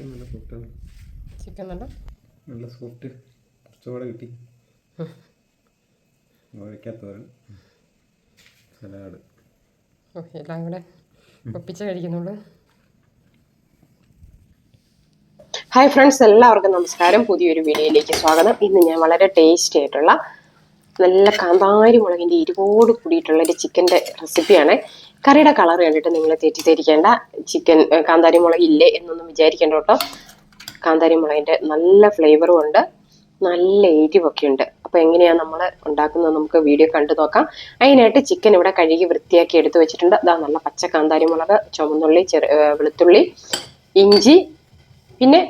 Chicken നല്ല സോഫ്റ്റാണ് chicken നല്ല? നല്ല സോഫ്റ്റ് കുറച്ചുകൂടെ കിട്ടി. വഴിക്കാത്തവരൻ സലാഡ്. ഓക്കെ എല്ലാം കൂടെ ഒപ്പിച്ച് കഴിക്കുന്നുള്ളൂ. ഹായ് ഫ്രണ്ട്സ് എല്ലാവർക്കും നമസ്കാരം. പുതിയൊരു വീഡിയോയിലേക്ക് സ്വാഗതം. ഇന്ന് ഞാൻ വളരെ ടേസ്റ്റി ആയിട്ടുള്ള നല്ല കാന്താരി മുളകിന്റെ ഇരുപോട് കൂടിയിട്ടുള്ള ഒരു ചിക്കന്റെ റെസിപ്പിയാണ് കറിയുടെ കളർ കണ്ടിട്ട് നിങ്ങൾ തെറ്റിദ്ധരിക്കേണ്ട. ചിക്കൻ കാന്താരി മുളക് ഇല്ലേ എന്നൊന്നും വിചാരിക്കേണ്ട കേട്ടോ. കാന്താരി മുളകിന്റെ നല്ല ഫ്ലേവറും ഉണ്ട്. നല്ല എരിവൊക്കെ ഉണ്ട്. അപ്പോൾ എങ്ങനെയാണ് നമ്മൾ ഉണ്ടാക്കുന്നത് നമുക്ക് വീഡിയോ കണ്ടു നോക്കാം. അതിനായിട്ട് ചിക്കൻ ഇവിടെ കഴുകി വൃത്തിയാക്കി എടുത്തു വെച്ചിട്ടുണ്ട്. അതാ നല്ല പച്ച കാന്താരി മുളക് ചുവന്നുള്ളി ചെറു വെളുത്തുള്ളി ഇഞ്ചി പിന്നെ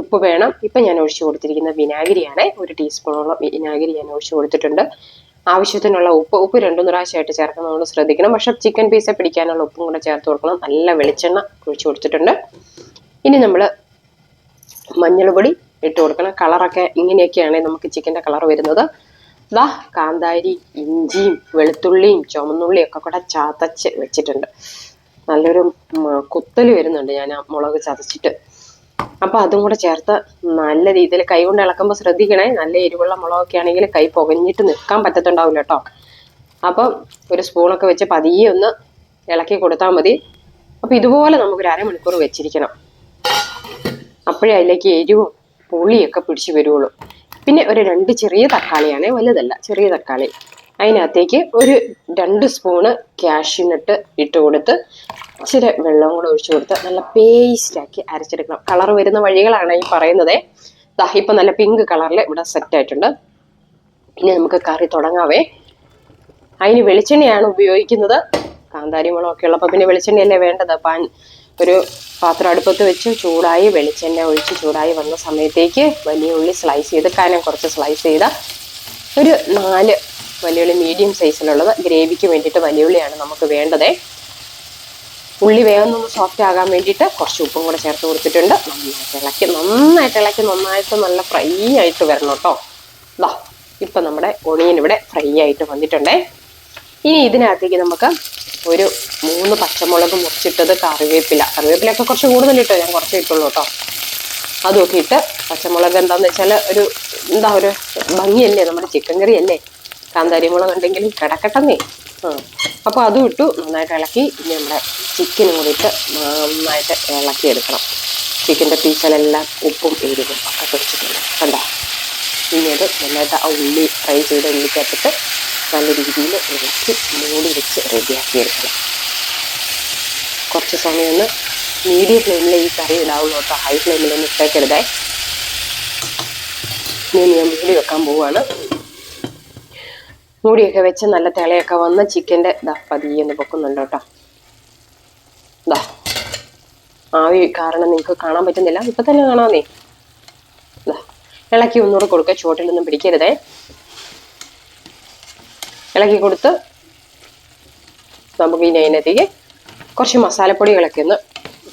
ഉപ്പ് വേണം. ഇപ്പം ഞാൻ ഒഴിച്ചു കൊടുത്തിരിക്കുന്ന വിനാഗിരിയാണ്. ഒരു ടീസ്പൂണോളം വിനാഗിരി ഞാൻ ഒഴിച്ചു കൊടുത്തിട്ടുണ്ട്. ആവശ്യത്തിനുള്ള ഉപ്പ് ഉപ്പ് രണ്ടു പ്രാവശ്യമായിട്ട് ചേർക്കുന്നതുകൊണ്ട് ശ്രദ്ധിക്കണം. പക്ഷെ ചിക്കൻ പീസ് പിടിക്കാനുള്ള ഉപ്പും കൂടെ ചേർത്ത് കൊടുക്കണം. നല്ല വെളിച്ചെണ്ണ ഒഴിച്ചു കൊടുത്തിട്ടുണ്ട്. ഇനി നമ്മൾ മഞ്ഞൾപ്പൊടി ഇട്ട് കൊടുക്കണം. കളറൊക്കെ ഇങ്ങനെയൊക്കെയാണ് നമുക്ക് ചിക്കന്റെ കളർ വരുന്നത്. ദാ കാന്താരി ഇഞ്ചിയും വെളുത്തുള്ളിയും ചുമന്നുള്ളിയും ഒക്കെ കൂടെ ചതച്ച് വെച്ചിട്ടുണ്ട്. നല്ലൊരു കുത്തൽ വരുന്നുണ്ട്. ഞാൻ ആ മുളക് ചതച്ചിട്ട്. അപ്പൊ അതും കൂടെ ചേർത്ത് നല്ല രീതിയിൽ കൈ കൊണ്ട് ഇളക്കുമ്പോൾ ശ്രദ്ധിക്കണേ. നല്ല എരിവുള്ള മുളകൊക്കെ ആണെങ്കിൽ കൈ പുകഞ്ഞിട്ട് നിൽക്കാൻ പറ്റത്തുണ്ടാവില്ല കേട്ടോ അപ്പം ഒരു സ്പൂണൊക്കെ വെച്ച് പതിയെ ഒന്ന് ഇളക്കി കൊടുത്താൽ മതി. അപ്പൊ ഇതുപോലെ നമുക്കൊരു അരമണിക്കൂർ വെച്ചിരിക്കണം. അപ്പോഴേ അതിലേക്ക് എരിവും പുളിയൊക്കെ പിടിച്ചു വരുള്ളൂ പിന്നെ ഒരു രണ്ട് ചെറിയ തക്കാളിയാണ്. വലുതല്ല ചെറിയ തക്കാളി. അതിനകത്തേക്ക് ഒരു രണ്ട് സ്പൂണ് കാഷ്യൂനട്ട് ഇട്ട് കൊടുത്ത് ഇച്ചിരി വെള്ളവും കൂടെ ഒഴിച്ചു കൊടുത്ത് നല്ല പേസ്റ്റാക്കി അരച്ചെടുക്കണം. കളർ വരുന്ന വഴികളാണ് ഈ പറയുന്നത്. ദാ ഇപ്പം നല്ല പിങ്ക് കളറിൽ ഇവിടെ സെറ്റ് ആയിട്ടുണ്ട്. ഇനി നമുക്ക് കറി തുടങ്ങാവേ. അതിന് വെളിച്ചെണ്ണയാണ് ഉപയോഗിക്കുന്നത്. കാന്താരി മുളകൊക്കെ ഉള്ളപ്പോൾ പിന്നെ വെളിച്ചെണ്ണയല്ലേ വേണ്ടത്? പാൻ ഒരു പാത്രം അടുപ്പത്ത് വെച്ച് ചൂടായി വെളിച്ചെണ്ണ ഒഴിച്ച് ചൂടായി വന്ന സമയത്തേക്ക് വലിയ ഉള്ളി സ്ലൈസ് ചെയ്ത് കാനം കുറച്ച് സ്ലൈസ് ചെയ്ത ഒരു നാല് വലിയ ഉള്ളി മീഡിയം സൈസിലുള്ളത് ഗ്രേവിക്ക് വേണ്ടിയിട്ട് വലിയ ഉള്ളിയാണ് നമുക്ക് വേണ്ടത്. ഉള്ളി വേഗം സോഫ്റ്റ് ആകാൻ വേണ്ടിയിട്ട് കുറച്ച് ഉപ്പും കൂടെ ചേർത്ത് കൊടുത്തിട്ടുണ്ട്. നന്നായിട്ട് ഇളക്കി നന്നായിട്ട് ഇളക്കി നന്നായിട്ട് നല്ല ഫ്രൈ ആയിട്ട് വരണം കേട്ടോ ദാ ഇപ്പം നമ്മുടെ ഒണിയൻ ഇവിടെ ഫ്രൈ ആയിട്ട് വന്നിട്ടുണ്ടേ. ഇനി ഇതിനകത്തേക്ക് നമുക്ക് ഒരു മൂന്ന് പച്ചമുളക് മുറിച്ചിട്ടത് കറിവേപ്പില. കറിവേപ്പിലൊക്കെ കുറച്ച് കൂടുതൽ ഇട്ടോ ഞാൻ കുറച്ച് ഇട്ടുള്ളൂ കേട്ടോ അതൊക്കെ ഇട്ട് പച്ചമുളക് എന്താന്ന് വെച്ചാൽ ഒരു എന്താ ഒരു ഭംഗിയല്ലേ നമ്മുടെ ചിക്കൻ കറി അല്ലേ? കാന്താരി മുളക് ഉണ്ടെങ്കിലും കിടക്കട്ടെന്നേ. അപ്പോൾ അതും ഇട്ടു നന്നായിട്ട് ഇളക്കി. ഇനി നമ്മുടെ ചിക്കനും കൂടി ഇട്ട് നന്നായിട്ട് ഇളക്കി എടുക്കണം. ചിക്കന്റെ പീസിലെല്ലാം ഉപ്പും എരിവും ഒക്കെ പിടിച്ചിട്ടുണ്ട്. കണ്ടോ? ഇനി അത് നന്നായിട്ട് ആ ഉള്ളി ഫ്രൈ ചെയ്ത ഉള്ളിക്കകത്തിട്ട് നല്ല രീതിയിൽ ഇളക്കി മൂടി വെച്ച് റെഡിയാക്കി എടുക്കണം. കുറച്ച് സമയം ഒന്ന് മീഡിയം ഫ്ലെയിമിൽ ഈ കറി ഇടാവുള്ളൂ കേട്ടോ. ഹൈ ഫ്ലെയിമിലൊന്നും ഇട്ടേക്കരുതേ. ഇനി ഞാൻ മൂടി വെക്കാൻ പോവുകയാണ് മൂടിയൊക്കെ വെച്ച് നല്ല തിളയൊക്കെ വന്ന് ചിക്കന്റെ ദാ പതിയെ ഒന്ന് പൊക്കുന്നുണ്ട് കേട്ടോ. ദാ. ആവി കാരണം നിങ്ങൾക്ക് കാണാൻ പറ്റുന്നില്ല. ഇപ്പം തന്നെ കാണാമെന്നേ ദാ. ഇളക്കി ഒന്നുകൂടെ കൊടുക്കുക ചുവട്ടിലൊന്നും പിടിക്കരുതേ. ഇളക്കി കൊടുത്ത് നമുക്ക് ഇനി അതിനകത്തേക്ക് കുറച്ച് മസാലപ്പൊടികളൊക്കെ ഒന്ന്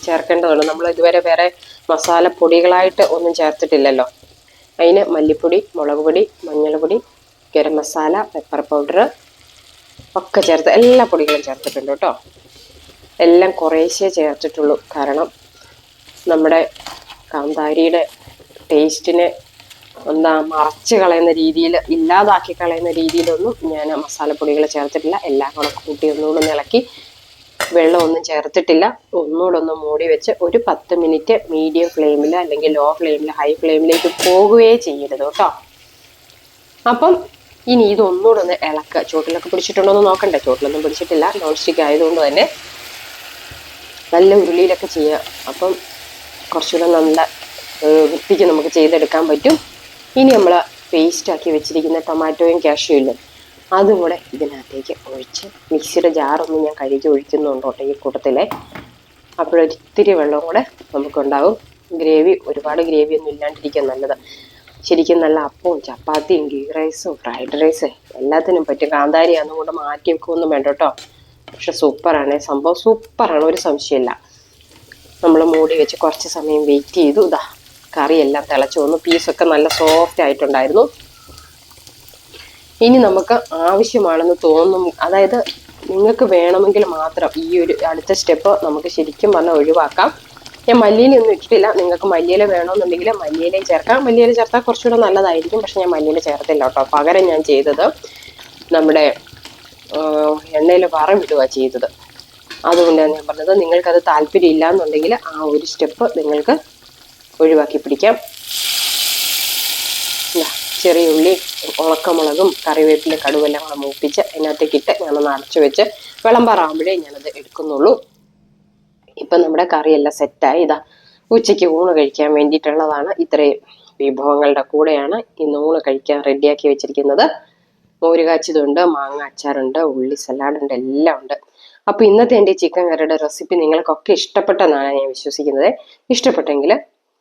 ചേർക്കേണ്ടതുണ്ട്. നമ്മൾ ഇതുവരെ വേറെ മസാലപ്പൊടികളായിട്ട് ഒന്നും ചേർത്തിട്ടില്ലല്ലോ. അതിന് മല്ലിപ്പൊടി മുളക് പൊടി മഞ്ഞൾപ്പൊടി ഗരം മസാല പെപ്പർ പൗഡർ ഒക്കെ ചേർത്ത് എല്ലാ പൊടികളും ചേർത്തിട്ടുണ്ട് കേട്ടോ. എല്ലാം കുറേശ്ശേ ചേർത്തിട്ടുള്ളൂ. കാരണം നമ്മുടെ കാന്താരിയുടെ ടേസ്റ്റിനെ എന്താ മറച്ച് കളയുന്ന രീതിയിൽ ഇല്ലാതാക്കി കളയുന്ന രീതിയിലൊന്നും ഞാൻ മസാലപ്പൊടികൾ ചേർത്തിട്ടില്ല. എല്ലാം കൂടെ കൂട്ടി ഒന്നുകൂടെ ഒന്ന് ഇളക്കി വെള്ളമൊന്നും ചേർത്തിട്ടില്ല. ഒന്നുകൂടെ ഒന്ന് മൂടി വെച്ച് ഒരു പത്ത് മിനിറ്റ് മീഡിയം ഫ്ലെയിമിൽ അല്ലെങ്കിൽ ലോ ഫ്ലെയിമിൽ ഹൈ ഫ്ലെയിമിലേക്ക് പോകുകയേ ചെയ്യരുത് കേട്ടോ. അപ്പം ഇനി ഇതൊന്നുകൂടെ ഒന്ന് ഇളക്കുക ചോട്ടിലൊക്കെ പിടിച്ചിട്ടുണ്ടോ എന്ന് നോക്കണ്ടേ. ചോട്ടിലൊന്നും പിടിച്ചിട്ടില്ല. നോൺ സ്റ്റിക്ക് ആയതുകൊണ്ട് തന്നെ നല്ല ഉരുളിയിലൊക്കെ ചെയ്യുക അപ്പം കുറച്ചുകൂടെ നല്ല വൃത്തിക്ക് നമുക്ക് ചെയ്തെടുക്കാൻ പറ്റും. ഇനി നമ്മൾ പേസ്റ്റാക്കി വെച്ചിരിക്കുന്ന ടൊമാറ്റോയും കാഷ്യും ഇല്ലേ? അതും കൂടെ ഇതിനകത്തേക്ക് ഒഴിച്ച് മിക്സിയുടെ ജാറൊന്നും ഞാൻ കഴുകി ഒഴിക്കുന്നുണ്ട് ഈ കൂട്ടത്തിലെ? അപ്പോഴൊരിത്തിരി വെള്ളം കൂടെ നമുക്കുണ്ടാവും. ഗ്രേവി ഒരുപാട് ഗ്രേവി ഒന്നും ഇല്ലാണ്ടിരിക്കാൻ നല്ലത്. ശരിക്കും നല്ല അപ്പവും ചപ്പാത്തിയും ഗീ റൈസും ഫ്രൈഡ് റൈസ് എല്ലാത്തിനും പറ്റും. കാന്താരി അതുകൊണ്ട് മാറ്റി വെക്കുകയൊന്നും വേണ്ട കേട്ടോ. പക്ഷെ സൂപ്പറാണ്. സംഭവം സൂപ്പറാണ്. ഒരു സംശയമില്ല. നമ്മൾ മൂടി വെച്ച് കുറച്ച് സമയം വെയിറ്റ് ചെയ്തു. ഇതാ കറിയെല്ലാം തിളച്ചു വന്നു. പീസൊക്കെ നല്ല സോഫ്റ്റ് ആയിട്ടുണ്ടായിരുന്നു. ഇനി നമുക്ക് ആവശ്യമാണെന്ന് തോന്നും അതായത് നിങ്ങൾക്ക് വേണമെങ്കിൽ മാത്രം ഈ ഒരു അടുത്ത സ്റ്റെപ്പ് നമുക്ക് ശരിക്കും പറഞ്ഞാൽ ഒഴിവാക്കാം. ഞാൻ മല്ലിയിലൊന്നും ഇട്ടിട്ടില്ല. നിങ്ങൾക്ക് മല്ലിയില വേണമെന്നുണ്ടെങ്കിൽ മല്ലിയിലയും ചേർക്കാം. മല്ലിയില ചേർത്താൽ കുറച്ചുകൂടെ നല്ലതായിരിക്കും. പക്ഷെ ഞാൻ മല്ലിയില ചേർത്തില്ല കേട്ടോ. പകരം ഞാൻ ചെയ്തത് നമ്മുടെ എണ്ണയിൽ വറം ഇടുക ചെയ്തത്. അതുകൊണ്ടാണ് ഞാൻ പറഞ്ഞത് നിങ്ങൾക്കത് താല്പര്യം ഇല്ല എന്നുണ്ടെങ്കിൽ ആ ഒരു സ്റ്റെപ്പ് നിങ്ങൾക്ക് ഒഴിവാക്കി പിടിക്കാം. ചെറിയ ഉള്ളി ഉണക്കമുളകും കറിവേപ്പിലെ കടുവെല്ലാം കൂടെ മൂപ്പിച്ച് അതിനകത്തേക്ക് ഇട്ട് ഞാനൊന്ന് അടച്ചു വെച്ച് വിളമ്പാറാകുമ്പോഴേ ഞാനത് എടുക്കുന്നുള്ളൂ. ഇപ്പം നമ്മുടെ കറിയെല്ലാം സെറ്റായി. ഇതാ ഉച്ചയ്ക്ക് ഊണ് കഴിക്കാൻ വേണ്ടിയിട്ടുള്ളതാണ് ഇത്രയും വിഭവങ്ങളുടെ കൂടെയാണ് ഇന്ന് ഊണ് കഴിക്കാൻ റെഡിയാക്കി വെച്ചിരിക്കുന്നത്. മോര് കാച്ചിയതുണ്ട് മാങ്ങ അച്ചാറുണ്ട് ഉള്ളി സലാഡുണ്ട് എല്ലാം ഉണ്ട്. അപ്പൊ ഇന്നത്തെ എന്റെ ചിക്കൻ കറിയുടെ റെസിപ്പി നിങ്ങൾക്കൊക്കെ ഇഷ്ടപ്പെട്ടെന്നാണ് ഞാൻ വിശ്വസിക്കുന്നത്. ഇഷ്ടപ്പെട്ടെങ്കിൽ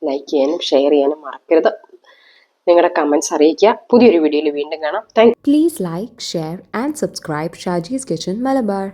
ലൈക്ക് ചെയ്യാനും ഷെയർ ചെയ്യാനും മറക്കരുത്. നിങ്ങളുടെ കമൻസ് അറിയിക്കുക. പുതിയൊരു വീഡിയോയിൽ വീണ്ടും കാണാം. Thank Please like, share, and subscribe Shaji's Kitchen Malabar.